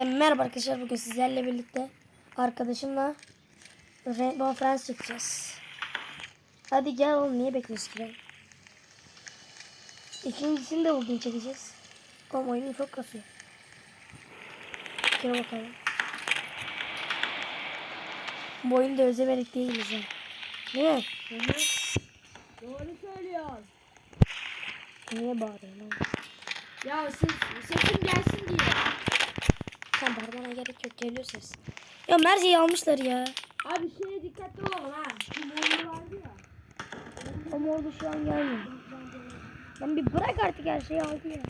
Merhaba arkadaşlar bugün sizlerle birlikte arkadaşımla Rainbow Friends çekeceğiz. Hadi gel oğlum niye bekliyorsun ki ben? İkincisini de bugün çekeceğiz. Oğlum oyunu çok kasıyor. Şuna bakalım. Bu oyunu da özlemedik değiliz ha. Değil mi? Doğru söylüyorsun. Niye bağırıyorsun oğlum? Ya ses, sesim gelsin diye. Sen bağırmana gerek yok geliyor ses. Ya Merce'yi almışlar ya. Abi şeye dikkatli olalım ha. Şu morlu vardı ya. Ama orada şu an gelmiyor. Lan bir bırak artık her şeyi aldı ya.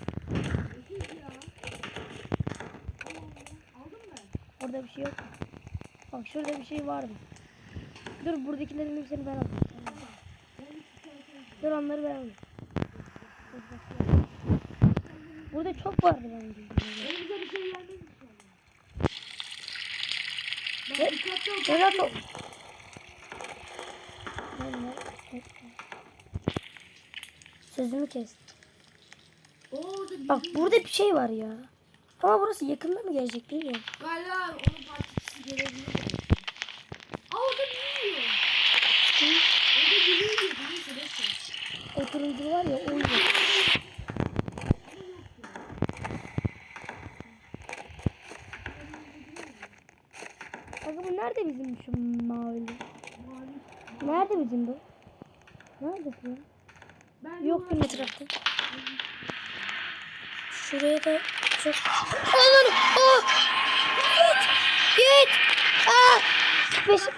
Orada bir şey yok. Bak şurada bir şey vardı. Dur buradakilerin hepsini ben alayım. Dur onları ben alayım. Burada çok vardı bence. Elimize bir şey gelmez inşallah. Ne? Sedat ol. Sözümü kes. Oo, Orada bir Bak burada bir şey var ya. Ama burası yakında mı gelecek bilmiyorum. Galiba onun parçası gelebilir. Aa orada büyüyor. Orada büyüyor. Neyse neyse. O turuncu var ya o yüzden. Kanka bu nerede bizim şu mavili? Nerede bizim bu? Nerede bu? Ben Yoksun etrafta. Şuraya da çok... Aman! Oh! Git! Git! Ah! Beşik...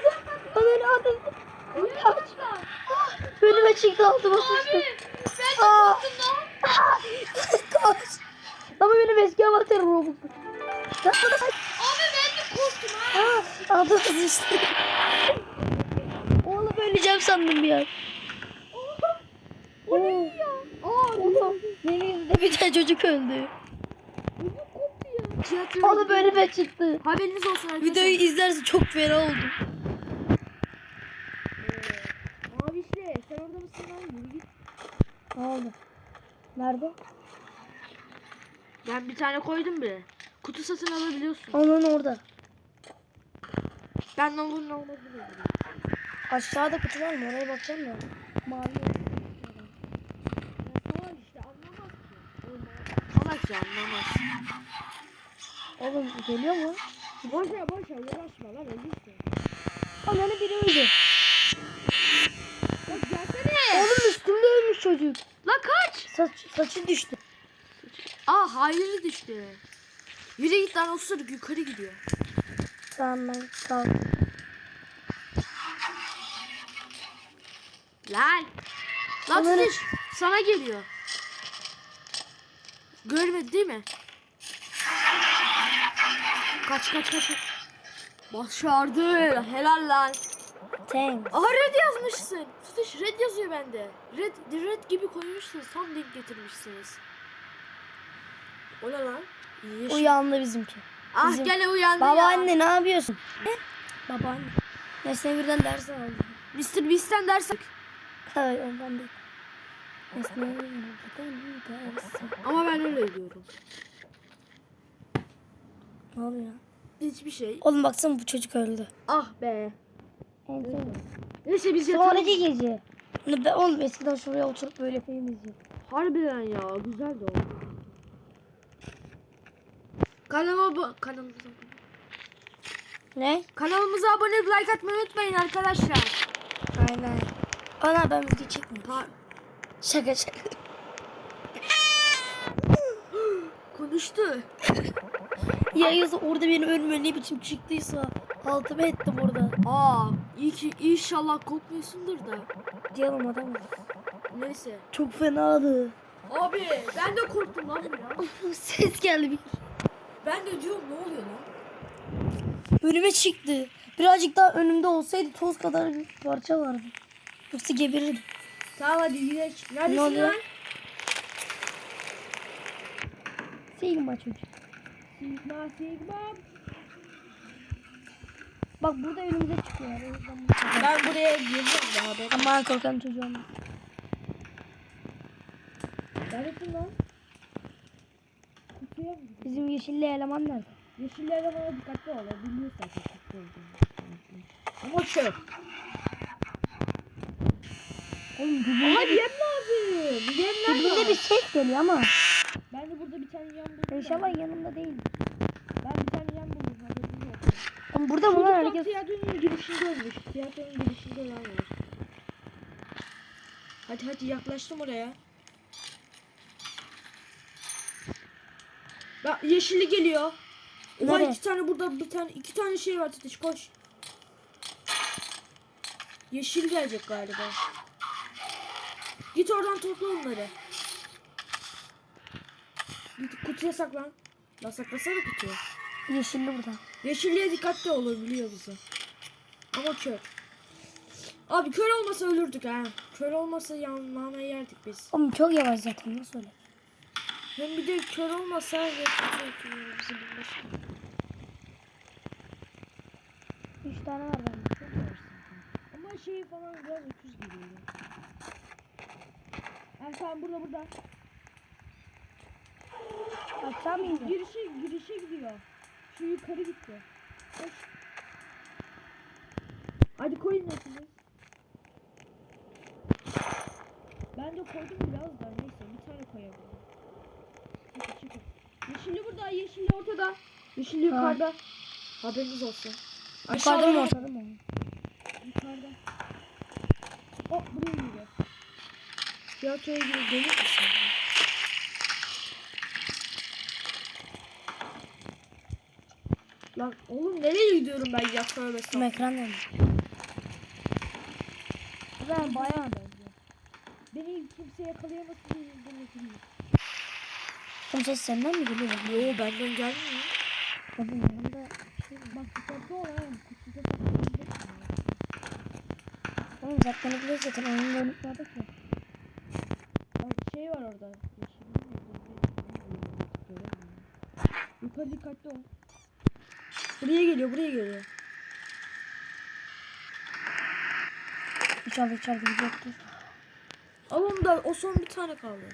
Aman adım. Kaç! Ah! Önüme çıktı altıma sıçtı. Ben lan. Ah! Kaç! Ama benim eski avatarım Robux. Kaç! Ah! Altıma sıçtı. Oğlum öleceğim sandım bir an. O ne ya? Aa Oğlum benim yüzümde bir tane çocuk öldü. ya. Tiyatro. Oğlum önüme çıktı. Haberiniz olsun arkadaşlar. Videoyu izlerse çok fena oldu. Abi işte sen orada mısın lan? Yürü git. Ne oldu? Nerede? Ben bir tane koydum bile. Kutu satın alabiliyorsun. Onun orada. Ben de onun olmadığını Aşağıda kutu var mı? Oraya bakacağım ya. Mavi. Salak ya anlamaz. Oğlum geliyor mu? Boş ver boş ver uğraşma lan ölürsün. Ananı biri öldü. Bak gelsene. Oğlum üstümde ölmüş çocuk. Lan kaç. Saç, saçı düştü. Aa hayırlı düştü. Yürü git lan osuruk yukarı gidiyor. Tamam kaldım. Lan. Lan Onları- sana geliyor. Görmedi değil mi? Kaç kaç kaç. Başardı. Helal lan. Thanks. Aha red yazmışsın. Tutuş red yazıyor bende. Red, red gibi koymuşsunuz. Tam denk getirmişsiniz. O ne lan? Yeşil. Uyandı bizimki. Ah bizim- gene uyandı ya. Babaanne ne yapıyorsun? Ne? Babaanne. Nesne birden ders aldım. Mr. Beast'ten ders al. Hayır ondan değil. Nesne birden ders Ama ben öyle diyorum. Ne oluyor? Hiçbir şey. Oğlum baksana bu çocuk öldü. Ah be. Son. Neyse biz yatalım. Sonraki gece. Ne be oğlum eskiden şuraya oturup böyle film izliyordum. Harbiden ya güzel de oldu. Kanalıma bu kanalımıza Ne? kanalımıza abone like atmayı unutmayın arkadaşlar. Aynen. Ana ben video çekmiyorum. Şaka şaka. konuştu. Ya yazı orada benim önüme ne biçim çıktıysa altıma ettim orada. Aa iyi ki inşallah korkmuyorsundur da. Diyelim adam. Neyse. Çok fenadı. Abi ben de korktum lan ya. Ses geldi bir. Ben de diyorum ne oluyor lan? Önüme çıktı. Birazcık daha önümde olsaydı toz kadar bir parça vardı. Yoksa geberirdim. Tamam hadi gidelim. Neredesin Ne oluyor? lan? Sigma çocuk. Sigma Sigma. Bak burada önümüze çıkıyor. Ben buraya gireceğim daha ben. Aman korkan çocuğum. Neredesin lan? Mı? Yeşilli eleman nerede? Yeşillere bana dikkatli ol. o Biliyor zaten dikkatli olduğunu. Ama çöp. Oğlum dibinde, yem lazım. Yemler dibinde var. bir ses geliyor ama. Ben de burada bir tane yem buldum. İnşallah yanımda değil. Ben bir tane yem buldum. Haberiniz olsun. Ama burada bunlar Çocuklar hareket... tiyatronun girişinde ölmüş. Tiyatronun girişinde var. Hadi hadi yaklaştım oraya. Bak yeşilli geliyor. Oha Nereye? iki tane burada bir tane iki tane şey var Titiş koş. Yeşil gelecek galiba. Git oradan topla onları. Git kutuya saklan. La saklasana kutuya. Yeşilli burada. Yeşilliğe dikkatli olabiliyor bize. Ama kör. Abi kör olmasa ölürdük ha. Kör olmasa yanlarına yerdik biz. Oğlum çok yavaş zaten nasıl öyle? Hem bir de kör olmasa ya kötü bizi bulmuş. Üç tane var bende. Ama şey falan biraz öküz geliyor. Yani tamam burada burada. Aşağı? Girişe girişe gidiyor. Şu yukarı gitti. Koş. Hadi koyun hepiniz. Ben de koydum biraz da neyse bir tane koyabilirim. Yeşilli burada, yeşilli ortada. Yeşilli yukarıda. Haberiniz olsun. Yukarıda mı Aşağıda ortada mı? Yukarıda. Oh buraya gidiyor. Tiyatroya gibi gelir misin? Lan oğlum nereye gidiyorum ben ya tövbe ekran yanıyor. Ben bayağı benziyor. Beni kimse yakalayamasın diye izlemek Oğlum ses senden mi geliyor? Yo benden gelmiyor. Oğlum yanımda şey. Bak dikkatli ol ha. Kutuda saklanabilirsin. Oğlum zaten biliyoruz zaten oyunda unutmadık ya. Bak şey var orada. Yukarı dikkatli ol. Buraya geliyor, buraya geliyor. İçeride içeride bir yoktur. Al onu da o son bir tane kaldı.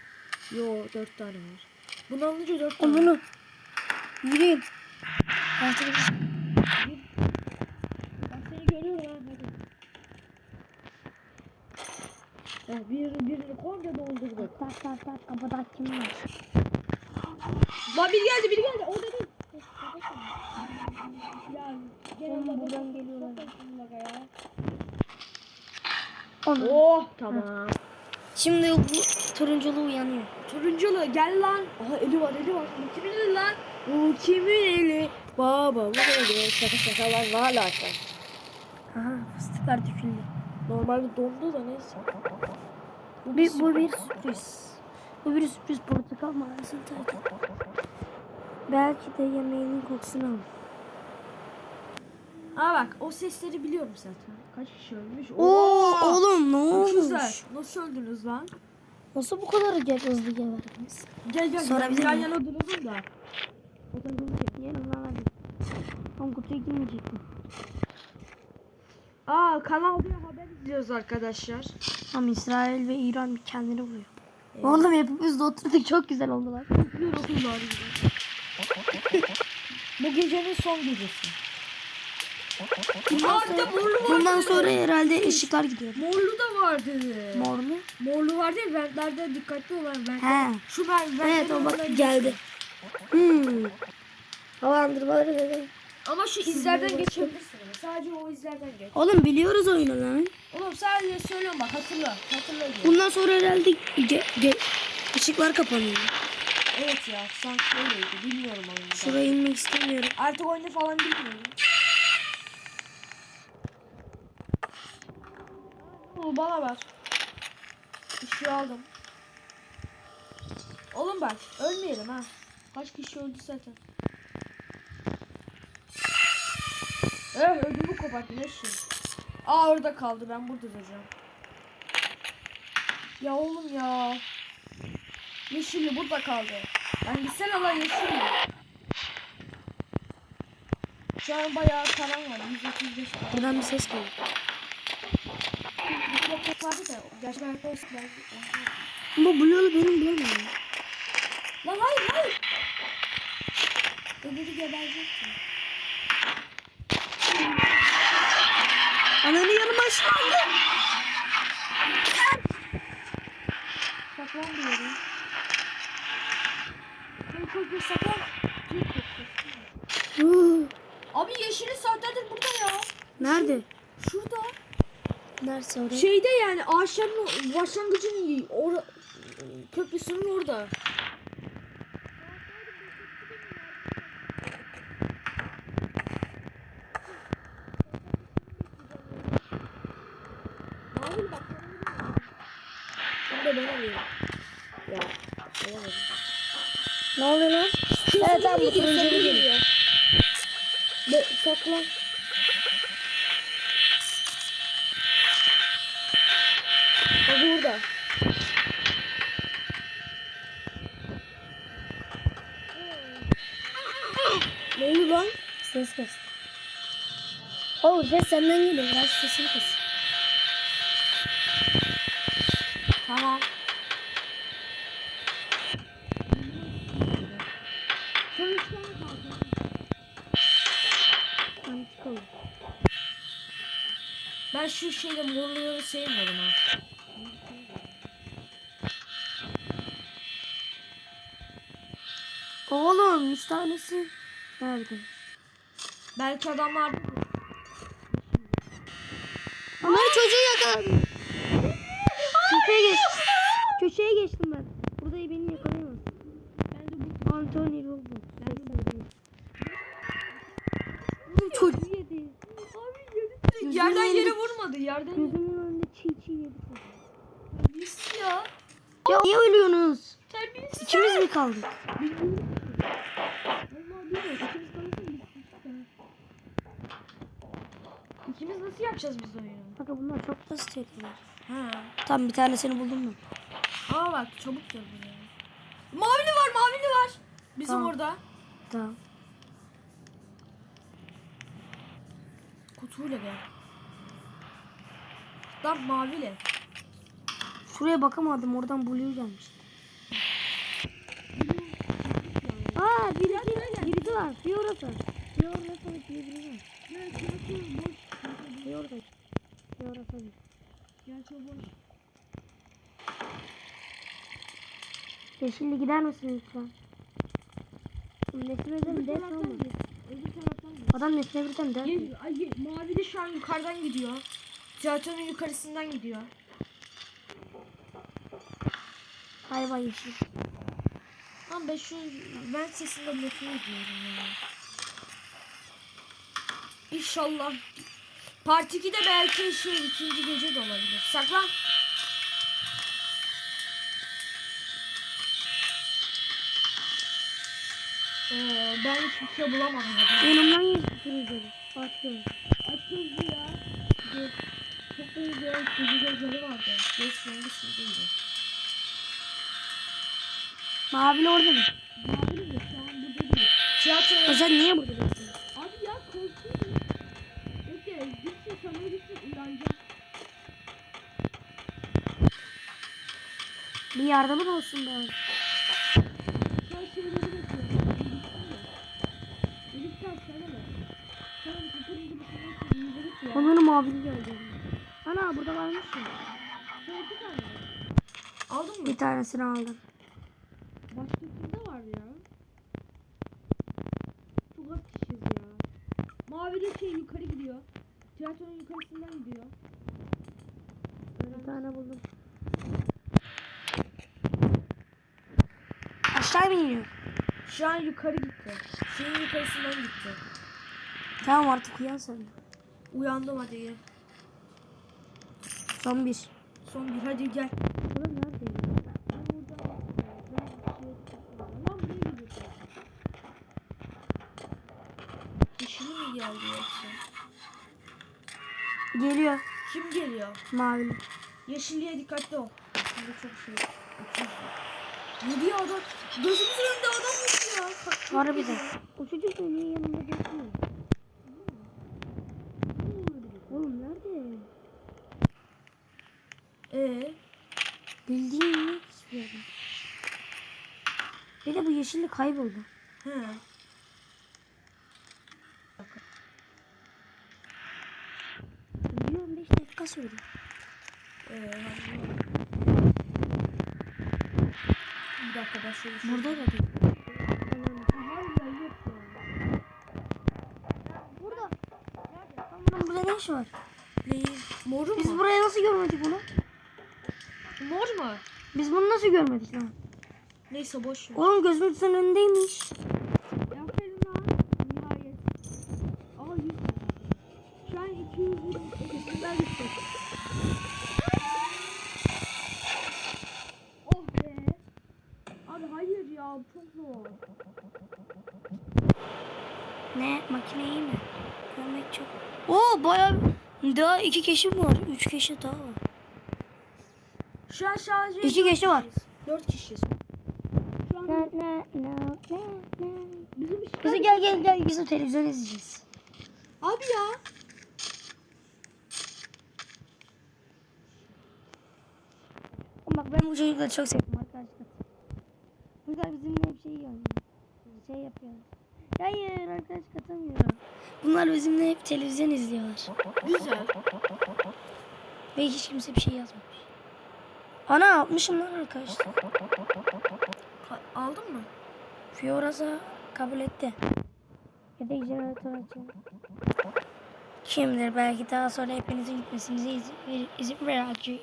Yo dört tane var. Bunu alınca dört tane. Bunu. Yürüyün. Artık Ben seni görüyorum hadi. Ya bir, birini komple doldurduk. tak tak tak kapıda kim var? Lan biri geldi biri geldi. Orada değil. Ya laga- buradan geliyorlar. Oğlum. Oh tamam. Şimdi bu turunculu uyanıyor. Turunculu gel lan. Aha eli var eli var. Bu kimin eli lan? Bu kimin eli? Baba bu eli. Şaka şakalar ne alaka? Aha fıstıklar döküldü. Normalde dondu da neyse. Bu bir, bu bir sürpriz. Bu bir sürpriz portakal mağarasını terk et. Belki de yemeğinin kokusunu al. Aa bak o sesleri biliyorum zaten. Kaç kişi ölmüş? Oo oğlum ne olmuş? Nasıl öldünüz lan? Nasıl bu kadar ge- hızlı geberdiniz? Gel gel Sorabilir gel. Yan yana duralım da. Fotoğrafını çek. Yiyelim lan hadi. Oğlum kutuya girmeyecektim. Aa Kanal D haber izliyoruz arkadaşlar. Ama İsrail ve İran bir kendini buluyor. Evet. Oğlum hepimiz de oturduk çok güzel oldular. Güzel okullar gibi. Bu gecenin son gecesi. Bundan sonra, morlu vardı. bundan sonra herhalde ışıklar gidiyor. Morlu da vardı. Morlu? Morlu vardı ya ventlerde dikkatli olan ventler. He. Şu ben Evet o bak geldi. Hmm. Havalandırmaları dedim. Ama şu izlerden geçebilirsiniz. Sadece o izlerden geç. Oğlum biliyoruz oyunu lan. Oğlum sadece söylüyorum bak hatırla. Hatırla diyor. Bundan sonra herhalde ge- ge- ışıklar kapanıyor. Evet ya sanki öyleydi. Bilmiyorum oyunu. Şuraya inmek istemiyorum. Artık oyunu falan bilmiyorum. Oğlum bana ver. Işığı aldım. Oğlum bak ölmeyelim ha. Kaç kişi öldü zaten. Eh ödümü koparttı ne şey. Aa orada kaldı ben burada duracağım. Ya oğlum ya. Yeşilli burada kaldı. Ben gitsene lan yeşilli. Şu an bayağı karan var. 135 var. Buradan bir ses geliyor. Blok vardı da. Gerçi ben post ben. Bu Blue'lu benim bulamıyorum. Lan hayır hayır. Öbürü geberecekti. Ananı yanıma ışınlandı. Saklan. Koy koy koy saklan. Abi yeşili saatlerdir burada ya. Nerede? Nerede oraya? Şeyde yani ağaçların o- başlangıcın or köprüsünün orada. Ne oluyor lan? Evet tamam bu turuncu geliyor. Saklan. O burada. Ne oldu lan? Ses kes. Oo ses senden geliyor. Biraz sesini kes. Tamam. Ben şu şeyle morluğunu sevmiyorum ha. Oğlum üç tanesi. Nerede? Belki adamlar Ama Köşeye geç. Köşeye geçtim ben. Burada beni yakalayamaz. ben de bu Anthony Robo. ben de bu Çocuk. yedi. Abi. Yerden yere vurmadı. Yerden Gözümün önünde çiğ çiğ yedi. Terbiyesiz ya. Ya niye ölüyorsunuz? Terbiyesiz. İkimiz mi kaldık? İkimiz biz. Nasıl yapacağız biz oyunu? Bakın bunlar çok basit yapıyorlar. Ha. Tamam bir tanesini buldum ben. Aa bak çabuk gel buraya. Mavili var mavili var. Bizim Tamam. orada. Tamam. Kutuyla gel. Lan mavili. Şuraya bakamadım oradan Blue gelmiş. Aa birisi, birisi var. Bir orası. Bir orası diye biri var. Bir orada. Bir orası. Gel çabuk. Yeşilli gider misin lütfen? Ederim ders olma. Öbür taraftan gel. Adam ederim ders Gel, ay, gel. Mavili şu an yukarıdan gidiyor. Tiyatronun yukarısından gidiyor. Hay vay yeşil. Ama ben şu ben sesinden nefret ediyorum ya. İnşallah. Part 2'de belki şey ikinci gece de olabilir. Saklan. Ee, ben hiçbir şey bulamadım. Yanımdan yeşil Açıyorum. Açıldı ya. Çok da güzel sivri gözleri vardı. Göz rengi sivriydi. Mavili orada mı? Mavili de şu an burada değil. Tiyatro. Ya sen niye burada gitsin. Bir yardımın olsun bari. Sen şeyleri bekliyorum. Sana ne? Bir şey yok. Ya. Onların mavili geldi. Ana burada varmış ya. Tane var. Aldın mı? Bir tanesini aldım. Başka kimde var ya? Çok az kişiyiz ya. Mavi de şey yukarı gidiyor. Tiyatronun yukarısından gidiyor. Bir tane buldum. Aşağı mı iniyor? Şu an yukarı gitti. Şeyin yukarısından gitti. Tamam artık uyan sen. Uyandım hadi gel. Son bir. Son bir hadi gel. Oğlum nerede? Gidiyor. Yeşili mi geldi yoksa? Geliyor. Kim geliyor? Mavili. Yeşilliğe dikkatli ol. Şimdi çok şey. Gidiyor adam. Gözümüzün önünde adam gidiyor. Var bir de. O çocuk da niye yanımda bekliyor? Oğlum nerede? Ee? Bildiğin mi? Hiçbir yerde. Bir de bu yeşilli kayboldu. He. Bir 15 dakika sürdü. Ee. da. Burada da değil. Burada. Bunun burada ne işi var? Neyi? Moru Biz mu? buraya nasıl görmedik bunu? Mor mu? Biz bunu nasıl görmedik lan? Neyse boş ver. Oğlum gözümüzün önündeymiş. Aferin lan. Nihayet. Aa 100. Şu an 200. 200. Ne makine iyi mi? Görmek çok. Oo bayağı daha iki keşif var. Üç keşif daha var. Şu an sadece İki kişi var. 4 kişiyiz. Şu an Ne ne ne ne ne. bizim işler... Bizi gel gel gel bizim televizyon izleyeceğiz. Abi ya. Bak ben bu çocukları çok sevdim arkadaşlar. Bunlar bizimle hep şey yiyor. Hayır arkadaş katamıyorum. Bunlar bizimle hep televizyon izliyorlar. Güzel. Ve hiç kimse bir şey yazmamış. Ana atmışım lan arkadaşlar. Aldın mı? Fiora'sa kabul etti. Yedek jeneratör açalım. Kimdir belki daha sonra hepinizin gitmesinize izin, ver, izin.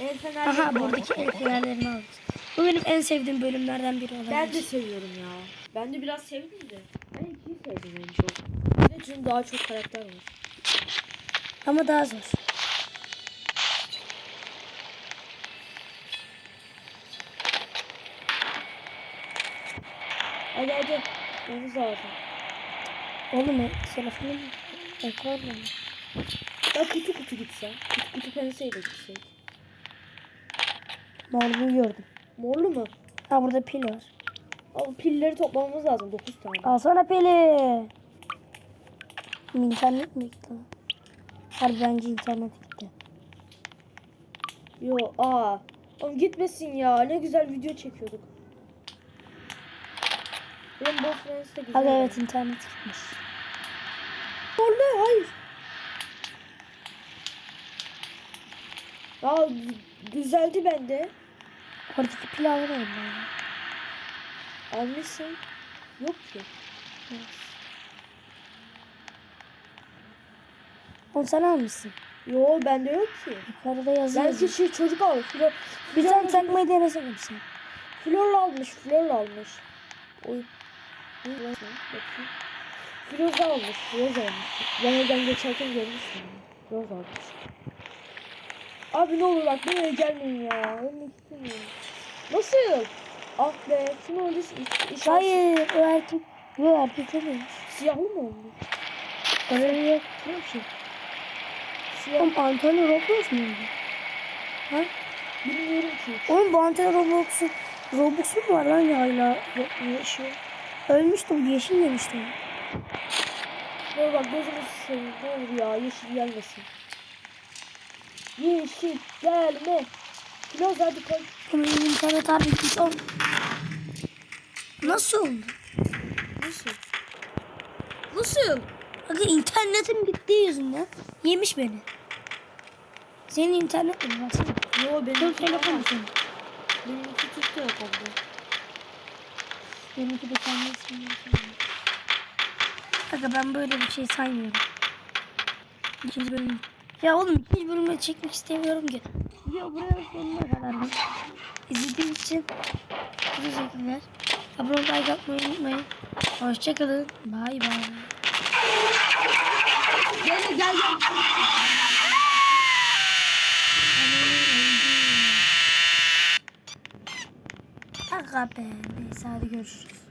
El fenerleri Aha buradaki el fenerlerini aldık. Bu benim en sevdiğim bölümlerden biri olabilir. Ben de seviyorum ya. Ben de biraz sevdim de. Ben ikiyi sevdim en çok. Bir de çünkü daha çok karakter var. Ama daha zor. Hadi hadi. Deniz lazım. Oğlum e, telefonum ekran mı? Ya kutu kutu gitsen. Kutu kutu penseyle gitsek. Morluğu gördüm. Morlu mu? Ha burada pil var. Ama pilleri toplamamız lazım 9 tane. Alsana pili. İnternet mi gitti? Harbi bence internet gitti. Yo aa. Oğlum gitmesin ya. Ne güzel video çekiyorduk. Rainbow Friends de güzel. Hadi evet internet gitmiş. Morlu hayır. Aa dü- düzeldi bende. Oradaki pil alamıyorum ben. ya. Almışsın. Yok ki. Oğlum sen almışsın. Yo bende yok ki. Yukarıda yazıyor. Belki şey çocuk almış. Flor, Bir tane Flor, takmayı denesene misin? Flor'la almış. Flor'la almış. Oy. Bakayım. Firoz almış. Firoz almış. Ben evden geçerken görmüştüm. Firoz almış. Abi ne olur bak buraya gelmeyin ya. Ölmek istemiyorum. Nasıl? Ah be. Şunu iş Hayır o erkek. Yok erkek değil. Siyahlı mı olmuş? Görevi yok. Ne ki? Siyah. Oğlum Antonio Roblox mu? Ha? Bilmiyorum ki. Oğlum bu Antonio Roblox'un Roblox'u mu var lan ya hala yaşıyor? Ölmüştü bu yeşil yemişti. Ne olur bak gözümü seveyim. Ne olur ya yeşil gelmesin. Yeşil gelme. Filoz hadi koy. Benim internet harbi gitmiş oğlum. Nasıl oldu? Nasıl? Nasıl? Bakın internetim gittiği yüzünden yemiş beni. Senin internet mi baksana? Yo benim Dur telefon senin? Benimki Türk telefondu. Benimki de kendi ismini yazıyor. Aga ben böyle bir şey saymıyorum. İkinci bölüm. Ya oğlum ikinci bölümü çekmek istemiyorum ki. Ya buraya sonuna kadar bak. İzlediğiniz için teşekkürler. Abone olmayı like atmayı unutmayın. Hoşçakalın. Bay bay. Gel gel gel. Aga be. Neyse hadi görüşürüz.